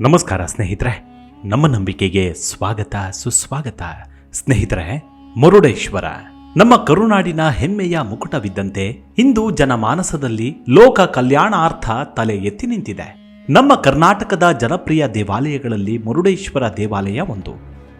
ನಮಸ್ಕಾರ ಸ್ನೇಹಿತರೆ, ನಮ್ಮ ನಂಬಿಕೆಗೆ ಸ್ವಾಗತ, ಸುಸ್ವಾಗತ. ಸ್ನೇಹಿತರೆ, ಮರುಡೇಶ್ವರ, ನಮ್ಮ ಕರುನಾಡಿನ ಹೆಮ್ಮೆಯ ಮುಕುಟವಿದ್ದಂತೆ ಇಂದು ಜನಮಾನಸದಲ್ಲಿ ಲೋಕ ಕಲ್ಯಾಣಾರ್ಥ ತಲೆ ಎತ್ತಿ ನಿಂತಿದೆ. ನಮ್ಮ ಕರ್ನಾಟಕದ ಜನಪ್ರಿಯ ದೇವಾಲಯಗಳಲ್ಲಿ ಮುರುಡೇಶ್ವರ ದೇವಾಲಯ ಒಂದು.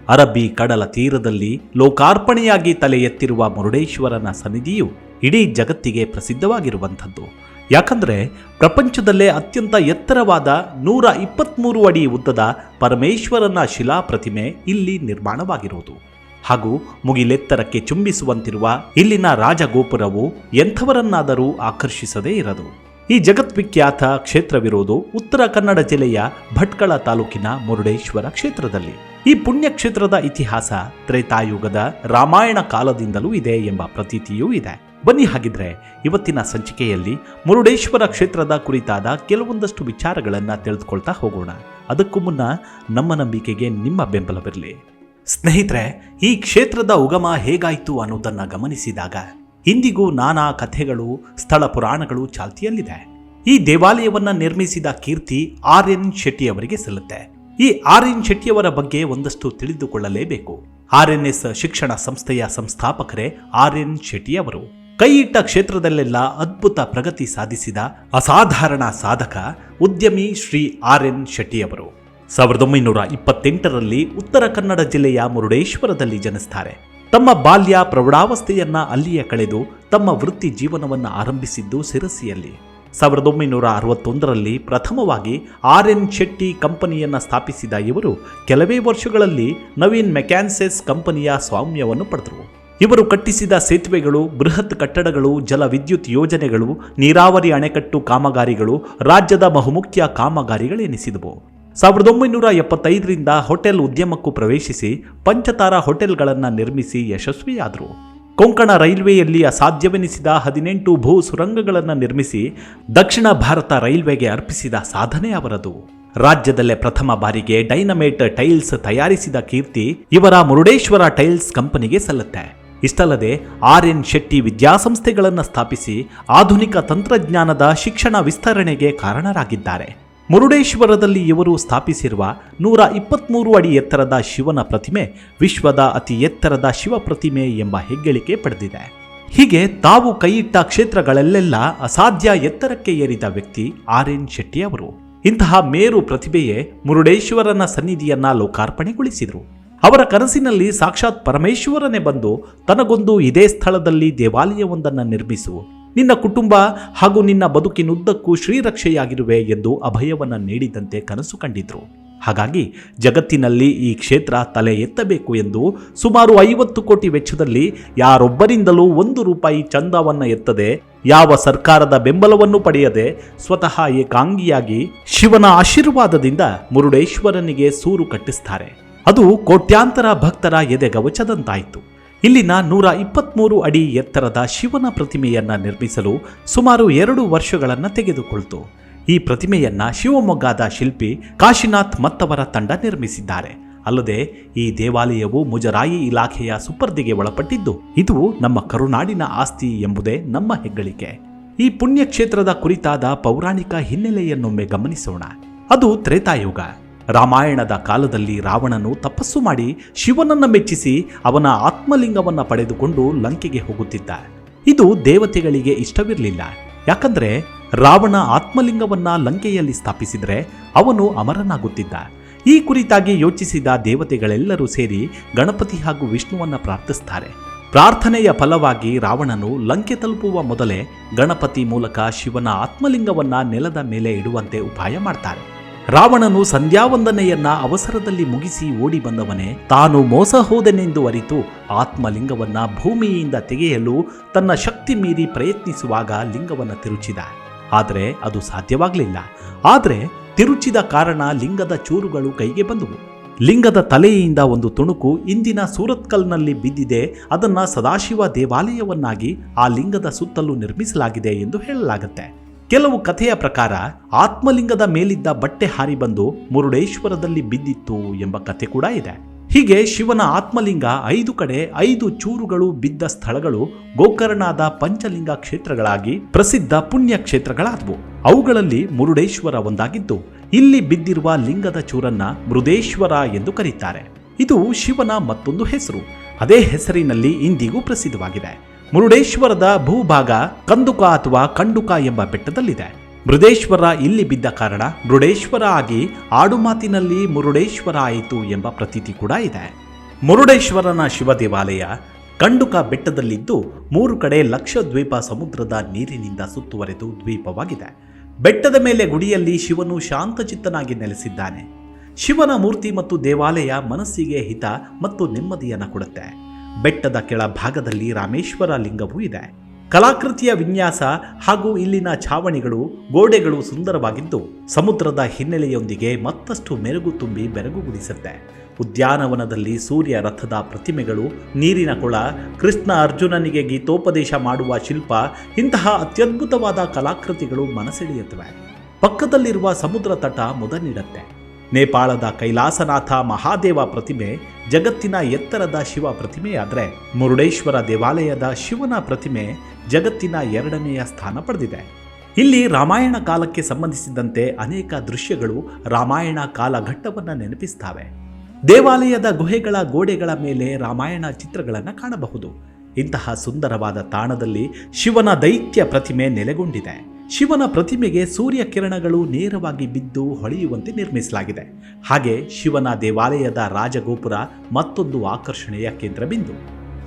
ಅರಬ್ಬಿ ಕಡಲ ತೀರದಲ್ಲಿ ಲೋಕಾರ್ಪಣೆಯಾಗಿ ತಲೆ ಎತ್ತಿರುವ ಮುರುಡೇಶ್ವರನ ಸನ್ನಿಧಿಯು ಇಡೀ ಜಗತ್ತಿಗೆ ಪ್ರಸಿದ್ಧವಾಗಿರುವಂಥದ್ದು. ಯಾಕಂದ್ರೆ ಪ್ರಪಂಚದಲ್ಲೇ ಅತ್ಯಂತ ಎತ್ತರವಾದ ನೂರ ಇಪ್ಪತ್ತ್ಮೂರು ಅಡಿ ಉದ್ದದ ಪರಮೇಶ್ವರನ ಶಿಲಾ ಪ್ರತಿಮೆ ಇಲ್ಲಿ ನಿರ್ಮಾಣವಾಗಿರುವುದು. ಹಾಗೂ ಮುಗಿಲೆತ್ತರಕ್ಕೆ ಚುಂಬಿಸುವಂತಿರುವ ಇಲ್ಲಿನ ರಾಜಗೋಪುರವು ಎಂಥವರನ್ನಾದರೂ ಆಕರ್ಷಿಸದೇ ಇರದು. ಈ ಜಗತ್ವಿಖ್ಯಾತ ಕ್ಷೇತ್ರವಿರುವುದು ಉತ್ತರ ಕನ್ನಡ ಜಿಲ್ಲೆಯ ಭಟ್ಕಳ ತಾಲೂಕಿನ ಮುರುಡೇಶ್ವರ ಕ್ಷೇತ್ರದಲ್ಲಿ. ಈ ಪುಣ್ಯಕ್ಷೇತ್ರದ ಇತಿಹಾಸ ತ್ರೇತಾಯುಗದ ರಾಮಾಯಣ ಕಾಲದಿಂದಲೂ ಇದೆ ಎಂಬ ಪ್ರತೀತಿಯೂ ಇದೆ. ಬನ್ನಿ ಹಾಗಿದ್ರೆ ಇವತ್ತಿನ ಸಂಚಿಕೆಯಲ್ಲಿ ಮುರುಡೇಶ್ವರ ಕ್ಷೇತ್ರದ ಕುರಿತಾದ ಕೆಲವೊಂದಷ್ಟು ವಿಚಾರಗಳನ್ನು ತಿಳಿದುಕೊಳ್ತಾ ಹೋಗೋಣ. ಅದಕ್ಕೂ ಮುನ್ನ ನಮ್ಮ ನಂಬಿಕೆಗೆ ನಿಮ್ಮ ಬೆಂಬಲವಿರಲಿ. ಸ್ನೇಹಿತರೆ, ಈ ಕ್ಷೇತ್ರದ ಉಗಮ ಹೇಗಾಯಿತು ಅನ್ನೋದನ್ನು ಗಮನಿಸಿದಾಗ ಇಂದಿಗೂ ನಾನಾ ಕಥೆಗಳು, ಸ್ಥಳ ಪುರಾಣಗಳು ಚಾಲ್ತಿಯಲ್ಲಿದೆ. ಈ ದೇವಾಲಯವನ್ನ ನಿರ್ಮಿಸಿದ ಕೀರ್ತಿ ಆರ್ ಎನ್ ಶೆಟ್ಟಿ ಅವರಿಗೆ ಸಲ್ಲುತ್ತೆ. ಈ ಆರ್ ಎನ್ ಶೆಟ್ಟಿಯವರ ಬಗ್ಗೆ ಒಂದಷ್ಟು ತಿಳಿದುಕೊಳ್ಳಲೇಬೇಕು. ಆರ್ ಎನ್ ಎಸ್ ಶಿಕ್ಷಣ ಸಂಸ್ಥೆಯ ಸಂಸ್ಥಾಪಕರೇ ಆರ್ ಎನ್ ಶೆಟ್ಟಿ ಅವರು ಕೈಯಿಟ್ಟ ಕ್ಷೇತ್ರದಲ್ಲೆಲ್ಲ ಅದ್ಭುತ ಪ್ರಗತಿ ಸಾಧಿಸಿದ ಅಸಾಧಾರಣ ಸಾಧಕ ಉದ್ಯಮಿ ಶ್ರೀ ಆರ್ ಎನ್ ಶೆಟ್ಟಿಯವರು. ಸಾವಿರದ ಒಂಬೈನೂರ ಇಪ್ಪತ್ತೆಂಟರಲ್ಲಿ ಉತ್ತರ ಕನ್ನಡ ಜಿಲ್ಲೆಯ ಮುರುಡೇಶ್ವರದಲ್ಲಿ ಜನಿಸ್ತಾರೆ. ತಮ್ಮ ಬಾಲ್ಯ ಪ್ರೌಢಾವಸ್ಥೆಯನ್ನ ಅಲ್ಲಿಯೇ ಕಳೆದು ತಮ್ಮ ವೃತ್ತಿ ಜೀವನವನ್ನ ಆರಂಭಿಸಿದ್ದು ಸಿರಸಿಯಲ್ಲಿ. ಸಾವಿರದ ಒಂಬೈನೂರ ಅರವತ್ತೊಂದರಲ್ಲಿ ಪ್ರಥಮವಾಗಿ ಆರ್ ಎನ್ ಶೆಟ್ಟಿ ಕಂಪನಿಯನ್ನ ಸ್ಥಾಪಿಸಿದ ಇವರು ಕೆಲವೇ ವರ್ಷಗಳಲ್ಲಿ ನವೀನ್ ಮೆಕ್ಯಾನ್ಸೆಸ್ ಕಂಪನಿಯ ಸ್ವಾಮ್ಯವನ್ನು ಪಡೆದರು. ಇವರು ಕಟ್ಟಿಸಿದ ಸೇತುವೆಗಳು, ಬೃಹತ್ ಕಟ್ಟಡಗಳು, ಜಲ ವಿದ್ಯುತ್ ಯೋಜನೆಗಳು, ನೀರಾವರಿ ಅಣೆಕಟ್ಟು ಕಾಮಗಾರಿಗಳು, ರಾಜ್ಯದ ಬಹುಮುಖ್ಯ ಕಾಮಗಾರಿಗಳೆನಿಸಿದವು. ಸಾವಿರದ ಒಂಬೈನೂರ ಎಪ್ಪತ್ತೈದರಿಂದ ಹೋಟೆಲ್ ಉದ್ಯಮಕ್ಕೂ ಪ್ರವೇಶಿಸಿ ಪಂಚತಾರ ಹೋಟೆಲ್ಗಳನ್ನು ನಿರ್ಮಿಸಿ ಯಶಸ್ವಿಯಾದರು. ಕೊಂಕಣ ರೈಲ್ವೆಯಲ್ಲಿ ಅಸಾಧ್ಯವೆನಿಸಿದ ಹದಿನೆಂಟು ಭೂ ಸುರಂಗಗಳನ್ನು ನಿರ್ಮಿಸಿ ದಕ್ಷಿಣ ಭಾರತ ರೈಲ್ವೆಗೆ ಅರ್ಪಿಸಿದ ಸಾಧನೆ ಅವರದು. ರಾಜ್ಯದಲ್ಲೇ ಪ್ರಥಮ ಬಾರಿಗೆ ಡೈನಮೇಟ್ ಟೈಲ್ಸ್ ತಯಾರಿಸಿದ ಕೀರ್ತಿ ಇವರ ಮುರುಡೇಶ್ವರ ಟೈಲ್ಸ್ ಕಂಪನಿಗೆ ಸಲ್ಲುತ್ತೆ. ಇಷ್ಟಲ್ಲದೆ ಆರ್ ಎನ್ ಶೆಟ್ಟಿ ವಿದ್ಯಾಸಂಸ್ಥೆಗಳನ್ನು ಸ್ಥಾಪಿಸಿ ಆಧುನಿಕ ತಂತ್ರಜ್ಞಾನದ ಶಿಕ್ಷಣ ವಿಸ್ತರಣೆಗೆ ಕಾರಣರಾಗಿದ್ದಾರೆ. ಮುರುಡೇಶ್ವರದಲ್ಲಿ ಇವರು ಸ್ಥಾಪಿಸಿರುವ ನೂರ ಇಪ್ಪತ್ತ್ಮೂರು ಅಡಿ ಎತ್ತರದ ಶಿವನ ಪ್ರತಿಮೆ ವಿಶ್ವದ ಅತಿ ಎತ್ತರದ ಶಿವ ಪ್ರತಿಮೆ ಎಂಬ ಹೆಗ್ಗಳಿಕೆ ಪಡೆದಿದೆ. ಹೀಗೆ ತಾವು ಕೈಯಿಟ್ಟ ಕ್ಷೇತ್ರಗಳಲ್ಲೆಲ್ಲ ಅಸಾಧ್ಯ ಎತ್ತರಕ್ಕೆ ಏರಿದ ವ್ಯಕ್ತಿ ಆರ್ ಎನ್ ಶೆಟ್ಟಿ ಅವರು. ಇಂತಹ ಮೇರು ಪ್ರತಿಭೆಯೇ ಮುರುಡೇಶ್ವರನ ಸನ್ನಿಧಿಯನ್ನ ಲೋಕಾರ್ಪಣೆಗೊಳಿಸಿದರು. ಅವರ ಕನಸಿನಲ್ಲಿ ಸಾಕ್ಷಾತ್ ಪರಮೇಶ್ವರನೇ ಬಂದು ತನಗೊಂದು ಇದೇ ಸ್ಥಳದಲ್ಲಿ ದೇವಾಲಯವೊಂದನ್ನು ನಿರ್ಮಿಸು. ನಿನ್ನ ಕುಟುಂಬ ಹಾಗೂ ನಿನ್ನ ಬದುಕಿನುದ್ದಕ್ಕೂ ಶ್ರೀರಕ್ಷೆಯಾಗಿರುವೆ ಎಂದು ಅಭಯವನ್ನು ನೀಡಿದಂತೆ ಕನಸು ಕಂಡಿದ್ರು. ಹಾಗಾಗಿ ಜಗತ್ತಿನಲ್ಲಿ ಈ ಕ್ಷೇತ್ರ ತಲೆ ಎತ್ತಬೇಕು ಎಂದು ಸುಮಾರು ಐವತ್ತು ಕೋಟಿ ವೆಚ್ಚದಲ್ಲಿ ಯಾರೊಬ್ಬರಿಂದಲೂ ಒಂದು ರೂಪಾಯಿ ಚಂದವನ್ನು ಎತ್ತದೆ, ಯಾವ ಸರ್ಕಾರದ ಬೆಂಬಲವನ್ನು ಪಡೆಯದೆ ಸ್ವತಃ ಏಕಾಂಗಿಯಾಗಿ ಶಿವನ ಆಶೀರ್ವಾದದಿಂದ ಮುರುಡೇಶ್ವರನಿಗೆ ಸೂರು ಕಟ್ಟಿಸ್ತಾರೆ. ಅದು ಕೋಟ್ಯಾಂತರ ಭಕ್ತರ ಎದೆಗವಚದಂತಾಯಿತು ಇಲ್ಲಿನ ನೂರ ಇಪ್ಪತ್ತ್ಮೂರು ಅಡಿ ಎತ್ತರದ ಶಿವನ ಪ್ರತಿಮೆಯನ್ನು ನಿರ್ಮಿಸಲು ಸುಮಾರು ಎರಡು ವರ್ಷಗಳನ್ನು ತೆಗೆದುಕೊಳ್ತು. ಈ ಪ್ರತಿಮೆಯನ್ನ ಶಿವಮೊಗ್ಗದ ಶಿಲ್ಪಿ ಕಾಶಿನಾಥ್ ಮತ್ತವರ ತಂಡ ನಿರ್ಮಿಸಿದ್ದಾರೆ. ಅಲ್ಲದೆ ಈ ದೇವಾಲಯವು ಮುಜರಾಯಿ ಇಲಾಖೆಯ ಸುಪರ್ದಿಗೆ ಒಳಪಟ್ಟಿದ್ದು, ಇದು ನಮ್ಮ ಕರುನಾಡಿನ ಆಸ್ತಿ ಎಂಬುದೇ ನಮ್ಮ ಹೆಗ್ಗಳಿಕೆ. ಈ ಪುಣ್ಯಕ್ಷೇತ್ರದ ಕುರಿತಾದ ಪೌರಾಣಿಕ ಹಿನ್ನೆಲೆಯನ್ನೊಮ್ಮೆ ಗಮನಿಸೋಣ. ಅದು ತ್ರೇತಾಯುಗ. ರಾಮಾಯಣದ ಕಾಲದಲ್ಲಿ ರಾವಣನು ತಪಸ್ಸು ಮಾಡಿ ಶಿವನನ್ನು ಮೆಚ್ಚಿಸಿ ಅವನ ಆತ್ಮಲಿಂಗವನ್ನು ಪಡೆದುಕೊಂಡು ಲಂಕೆಗೆ ಹೋಗುತ್ತಿದ್ದ. ಇದು ದೇವತೆಗಳಿಗೆ ಇಷ್ಟವಿರಲಿಲ್ಲ. ಯಾಕಂದ್ರೆ ರಾವಣ ಆತ್ಮಲಿಂಗವನ್ನು ಲಂಕೆಯಲ್ಲಿ ಸ್ಥಾಪಿಸಿದರೆ ಅವನು ಅಮರನಾಗುತ್ತಿದ್ದ. ಈ ಕುರಿತಾಗಿ ಯೋಚಿಸಿದ ದೇವತೆಗಳೆಲ್ಲರೂ ಸೇರಿ ಗಣಪತಿ ಹಾಗೂ ವಿಷ್ಣುವನ್ನ ಪ್ರಾರ್ಥಿಸ್ತಾರೆ. ಪ್ರಾರ್ಥನೆಯ ಫಲವಾಗಿ ರಾವಣನು ಲಂಕೆ ತಲುಪುವ ಮೊದಲೇ ಗಣಪತಿ ಮೂಲಕ ಶಿವನ ಆತ್ಮಲಿಂಗವನ್ನು ನೆಲದ ಮೇಲೆ ಇಡುವಂತೆ ಉಪಾಯ ಮಾಡ್ತಾರೆ. ರಾವಣನು ಸಂಧ್ಯಾವಂದನೆಯನ್ನ ಅವಸರದಲ್ಲಿ ಮುಗಿಸಿ ಓಡಿ ಬಂದವನೇ, ತಾನು ಮೋಸ ಹೋದನೆಂದು ಅರಿತು ಆತ್ಮಲಿಂಗವನ್ನ ಭೂಮಿಯಿಂದ ತೆಗೆಯಲು ತನ್ನ ಶಕ್ತಿ ಮೀರಿ ಪ್ರಯತ್ನಿಸುವಾಗ ಲಿಂಗವನ್ನ ತಿರುಚಿದ. ಆದರೆ ಅದು ಸಾಧ್ಯವಾಗಲಿಲ್ಲ. ಆದರೆ ತಿರುಚಿದ ಕಾರಣ ಲಿಂಗದ ಚೂರುಗಳು ಕೈಗೆ ಬಂದವು. ಲಿಂಗದ ತಲೆಯಿಂದ ಒಂದು ತುಣುಕು ಇಂದಿನ ಸೂರತ್ಕಲ್ನಲ್ಲಿ ಬಿದ್ದಿದೆ, ಅದನ್ನು ಸದಾಶಿವ ದೇವಾಲಯವನ್ನಾಗಿ ಆ ಲಿಂಗದ ಸುತ್ತಲೂ ನಿರ್ಮಿಸಲಾಗಿದೆ ಎಂದು ಹೇಳಲಾಗುತ್ತೆ. ಕೆಲವು ಕಥೆಯ ಪ್ರಕಾರ ಆತ್ಮಲಿಂಗದ ಮೇಲಿದ್ದ ಬಟ್ಟೆ ಹಾರಿ ಬಂದು ಮುರುಡೇಶ್ವರದಲ್ಲಿ ಬಿದ್ದಿತ್ತು ಎಂಬ ಕಥೆ ಕೂಡ ಇದೆ. ಹೀಗೆ ಶಿವನ ಆತ್ಮಲಿಂಗ ಐದು ಕಡೆ ಐದು ಚೂರುಗಳು ಬಿದ್ದ ಸ್ಥಳಗಳು ಗೋಕರ್ಣಾದ ಪಂಚಲಿಂಗ ಕ್ಷೇತ್ರಗಳಾಗಿ ಪ್ರಸಿದ್ಧ ಪುಣ್ಯ ಕ್ಷೇತ್ರಗಳಾದವು ಅವುಗಳಲ್ಲಿ ಮುರುಡೇಶ್ವರ ಒಂದಾಗಿದ್ದು, ಇಲ್ಲಿ ಬಿದ್ದಿರುವ ಲಿಂಗದ ಚೂರನ್ನ ಮೃದೇಶ್ವರ ಎಂದು ಕರೀತಾರೆ. ಇದು ಶಿವನ ಮತ್ತೊಂದು ಹೆಸರು. ಅದೇ ಹೆಸರಿನಲ್ಲಿ ಇಂದಿಗೂ ಪ್ರಸಿದ್ಧವಾಗಿದೆ. ಮುರುಡೇಶ್ವರದ ಭೂಭಾಗ ಕಂದುಕ ಅಥವಾ ಕಂಡುಕ ಎಂಬ ಬೆಟ್ಟದಲ್ಲಿದೆ. ಮೃದೇಶ್ವರ ಇಲ್ಲಿ ಬಿದ್ದ ಕಾರಣ ಮೃಡೇಶ್ವರ ಆಗಿ ಆಡುಮಾತಿನಲ್ಲಿ ಮುರುಡೇಶ್ವರ ಆಯಿತು ಎಂಬ ಪ್ರತೀತಿ ಕೂಡ ಇದೆ. ಮುರುಡೇಶ್ವರನ ಶಿವ ದೇವಾಲಯ ಕಂಡುಕ ಬೆಟ್ಟದಲ್ಲಿದ್ದು ಮೂರು ಕಡೆ ಲಕ್ಷದ್ವೀಪ ಸಮುದ್ರದ ನೀರಿನಿಂದ ಸುತ್ತುವರೆದು ದ್ವೀಪವಾಗಿದೆ. ಬೆಟ್ಟದ ಮೇಲೆ ಗುಡಿಯಲ್ಲಿ ಶಿವನು ಶಾಂತಚಿತ್ತನಾಗಿ ನೆಲೆಸಿದ್ದಾನೆ. ಶಿವನ ಮೂರ್ತಿ ಮತ್ತು ದೇವಾಲಯ ಮನಸ್ಸಿಗೆ ಹಿತ ಮತ್ತು ನೆಮ್ಮದಿಯನ್ನು ಕೊಡುತ್ತೆ. ಬೆಟ್ಟದ ಕೆಳ ಭಾಗದಲ್ಲಿ ರಾಮೇಶ್ವರ ಲಿಂಗವೂ ಇದೆ. ಕಲಾಕೃತಿಯ ವಿನ್ಯಾಸ ಹಾಗೂ ಇಲ್ಲಿನ ಛಾವಣಿಗಳು, ಗೋಡೆಗಳು ಸುಂದರವಾಗಿದ್ದು, ಸಮುದ್ರದ ಹಿನ್ನೆಲೆಯೊಂದಿಗೆ ಮತ್ತಷ್ಟು ಮೆರುಗು ತುಂಬಿ ಬೆರಗುಗೊಳಿಸುತ್ತೆ ಉದ್ಯಾನವನದಲ್ಲಿ ಸೂರ್ಯ ರಥದ ಪ್ರತಿಮೆಗಳು, ನೀರಿನ ಕೊಳ, ಕೃಷ್ಣ ಅರ್ಜುನನಿಗೆ ಗೀತೋಪದೇಶ ಮಾಡುವ ಶಿಲ್ಪ, ಇಂತಹ ಅತ್ಯದ್ಭುತವಾದ ಕಲಾಕೃತಿಗಳು ಮನಸೆಳೆಯುತ್ತವೆ ಪಕ್ಕದಲ್ಲಿರುವ ಸಮುದ್ರ ತಟ ಮುದ ನೀಡುತ್ತೆ ನೇಪಾಳದ ಕೈಲಾಸನಾಥ ಮಹಾದೇವ ಪ್ರತಿಮೆ ಜಗತ್ತಿನ ಎತ್ತರದ ಶಿವ ಪ್ರತಿಮೆಯಾದರೆ ಮುರುಡೇಶ್ವರ ದೇವಾಲಯದ ಶಿವನ ಪ್ರತಿಮೆ ಜಗತ್ತಿನ ಎರಡನೆಯ ಸ್ಥಾನ ಪಡೆದಿದೆ. ಇಲ್ಲಿ ರಾಮಾಯಣ ಕಾಲಕ್ಕೆ ಸಂಬಂಧಿಸಿದಂತೆ ಅನೇಕ ದೃಶ್ಯಗಳು ರಾಮಾಯಣ ಕಾಲಘಟ್ಟವನ್ನು ನೆನಪಿಸ್ತವೆ. ದೇವಾಲಯದ ಗುಹೆಗಳ ಗೋಡೆಗಳ ಮೇಲೆ ರಾಮಾಯಣ ಚಿತ್ರಗಳನ್ನು ಕಾಣಬಹುದು. ಇಂತಹ ಸುಂದರವಾದ ತಾಣದಲ್ಲಿ ಶಿವನ ದೈತ್ಯ ಪ್ರತಿಮೆ ನೆಲೆಗೊಂಡಿದೆ. ಶಿವನ ಪ್ರತಿಮೆಗೆ ಸೂರ್ಯ ಕಿರಣಗಳು ನೇರವಾಗಿ ಬಿದ್ದು ಹೊಳೆಯುವಂತೆ ನಿರ್ಮಿಸಲಾಗಿದೆ. ಹಾಗೆ ಶಿವನ ದೇವಾಲಯದ ರಾಜಗೋಪುರ ಮತ್ತೊಂದು ಆಕರ್ಷಣೆಯ ಕೇಂದ್ರಬಿಂದು.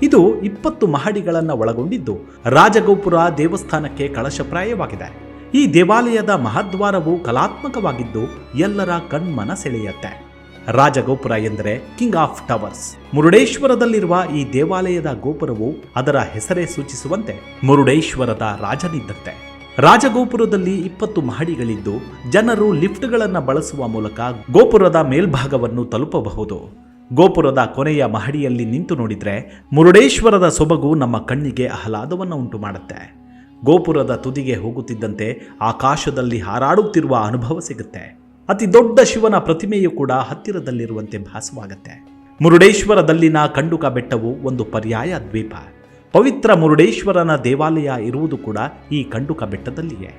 ಇದು ಇಪ್ಪತ್ತು ಮಹಡಿಗಳನ್ನು ಒಳಗೊಂಡಿದ್ದು ರಾಜಗೋಪುರ ದೇವಸ್ಥಾನಕ್ಕೆ ಕಳಶಪ್ರಾಯವಾಗಿದೆ. ಈ ದೇವಾಲಯದ ಮಹದ್ವಾರವು ಕಲಾತ್ಮಕವಾಗಿದ್ದು ಎಲ್ಲರ ಕಣ್ಮನ ಸೆಳೆಯುತ್ತೆ. ರಾಜಗೋಪುರ ಎಂದರೆ ಕಿಂಗ್ ಆಫ್ ಟವರ್ಸ್. ಮುರುಡೇಶ್ವರದಲ್ಲಿರುವ ಈ ದೇವಾಲಯದ ಗೋಪುರವು ಅದರ ಹೆಸರೇ ಸೂಚಿಸುವಂತೆ ಮುರುಡೇಶ್ವರದ ರಾಜನಿದ್ದಂತೆ. ರಾಜಗೋಪುರದಲ್ಲಿ ಇಪ್ಪತ್ತು ಮಹಡಿಗಳಿದ್ದು ಜನರು ಲಿಫ್ಟ್ಗಳನ್ನು ಬಳಸುವ ಮೂಲಕ ಗೋಪುರದ ಮೇಲ್ಭಾಗವನ್ನು ತಲುಪಬಹುದು. ಗೋಪುರದ ಕೊನೆಯ ಮಹಡಿಯಲ್ಲಿ ನಿಂತು ನೋಡಿದರೆ ಮುರುಡೇಶ್ವರದ ಸೊಬಗು ನಮ್ಮ ಕಣ್ಣಿಗೆ ಆಹ್ಲಾದವನ್ನು ಉಂಟು ಮಾಡುತ್ತೆ ಗೋಪುರದ ತುದಿಗೆ ಹೋಗುತ್ತಿದ್ದಂತೆ ಆಕಾಶದಲ್ಲಿ ಹಾರಾಡುತ್ತಿರುವ ಅನುಭವ ಸಿಗುತ್ತೆ. ಅತಿ ದೊಡ್ಡ ಶಿವನ ಪ್ರತಿಮೆಯು ಕೂಡ ಹತ್ತಿರದಲ್ಲಿರುವಂತೆ ಭಾಸವಾಗುತ್ತೆ. ಮುರುಡೇಶ್ವರದಲ್ಲಿನ ಕಂಡುಕ ಬೆಟ್ಟವು ಒಂದು ಪರ್ಯಾಯ ದ್ವೀಪ. ಪವಿತ್ರ ಮುರುಡೇಶ್ವರನ ದೇವಾಲಯ ಇರುವುದು ಕೂಡ ಈ ಕಂಡುಕ ಬೆಟ್ಟದಲ್ಲಿಯೇ.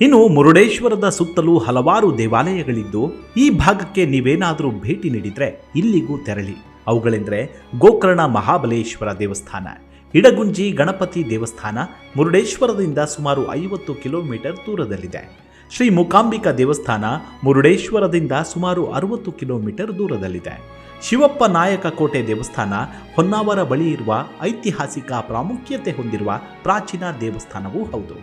ಇನ್ನು ಮುರುಡೇಶ್ವರದ ಸುತ್ತಲೂ ಹಲವಾರು ದೇವಾಲಯಗಳಿದ್ದು, ಈ ಭಾಗಕ್ಕೆ ನೀವೇನಾದರೂ ಭೇಟಿ ನೀಡಿದರೆ ಇಲ್ಲಿಗೂ ತೆರಳಿ. ಅವುಗಳೆಂದರೆ ಗೋಕರ್ಣ ಮಹಾಬಲೇಶ್ವರ ದೇವಸ್ಥಾನ, ಇಡಗುಂಜಿ ಗಣಪತಿ ದೇವಸ್ಥಾನ ಮುರುಡೇಶ್ವರದಿಂದ ಸುಮಾರು ಐವತ್ತು ಕಿಲೋಮೀಟರ್ ದೂರದಲ್ಲಿದೆ. ಶ್ರೀ ಮೂಕಾಂಬಿಕಾ ದೇವಸ್ಥಾನ ಮುರುಡೇಶ್ವರದಿಂದ ಸುಮಾರು ಅರವತ್ತು ಕಿಲೋಮೀಟರ್ ದೂರದಲ್ಲಿದೆ. ಶಿವಪ್ಪ ನಾಯಕ ಕೋಟೆ ದೇವಸ್ಥಾನ ಹೊನ್ನಾವರ ಬಳಿ ಇರುವ ಐತಿಹಾಸಿಕ ಪ್ರಾಮುಖ್ಯತೆ ಹೊಂದಿರುವ ಪ್ರಾಚೀನ ದೇವಸ್ಥಾನವೂ ಹೌದು.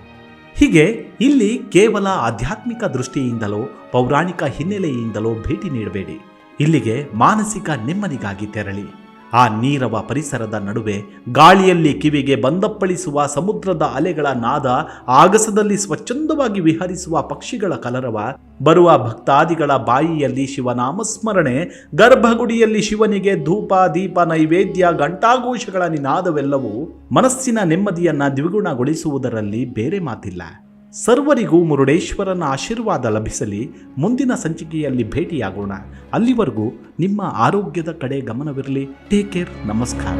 ಹೀಗೆ ಇಲ್ಲಿ ಕೇವಲ ಆಧ್ಯಾತ್ಮಿಕ ದೃಷ್ಟಿಯಿಂದಲೋ ಪೌರಾಣಿಕ ಹಿನ್ನೆಲೆಯಿಂದಲೋ ಭೇಟಿ ನೀಡಬೇಡಿ. ಇಲ್ಲಿಗೆ ಮಾನಸಿಕ ನೆಮ್ಮದಿಗಾಗಿ ತೆರಳಿ. ಆ ನೀರವ ಪರಿಸರದ ನಡುವೆ ಗಾಳಿಯಲ್ಲಿ ಕಿವಿಗೆ ಬಂದಪ್ಪಳಿಸುವ ಸಮುದ್ರದ ಅಲೆಗಳ ನಾದ ಆಗಸದಲ್ಲಿ ಸ್ವಚ್ಛಂದವಾಗಿ ವಿಹರಿಸುವ ಪಕ್ಷಿಗಳ ಕಲರವ, ಬರುವ ಭಕ್ತಾದಿಗಳ ಬಾಯಿಯಲ್ಲಿ ಶಿವನಾಮಸ್ಮರಣೆ, ಗರ್ಭಗುಡಿಯಲ್ಲಿ ಶಿವನಿಗೆ ಧೂಪ, ದೀಪ, ನೈವೇದ್ಯ, ಘಂಟಾಘೋಷಗಳ ನಿನಾದವೆಲ್ಲವೂ ಮನಸ್ಸಿನ ನೆಮ್ಮದಿಯನ್ನ ದ್ವಿಗುಣಗೊಳಿಸುವುದರಲ್ಲಿ ಬೇರೆ ಮಾತಿಲ್ಲ. ಸರ್ವರಿಗೂ ಮುರುಡೇಶ್ವರನ ಆಶೀರ್ವಾದ ಲಭಿಸಲಿ. ಮುಂದಿನ ಸಂಚಿಕೆಯಲ್ಲಿ ಭೇಟಿಯಾಗೋಣ. ಅಲ್ಲಿವರೆಗೂ ನಿಮ್ಮ ಆರೋಗ್ಯದ ಕಡೆ ಗಮನವಿರಲಿ. Take care. ನಮಸ್ಕಾರ.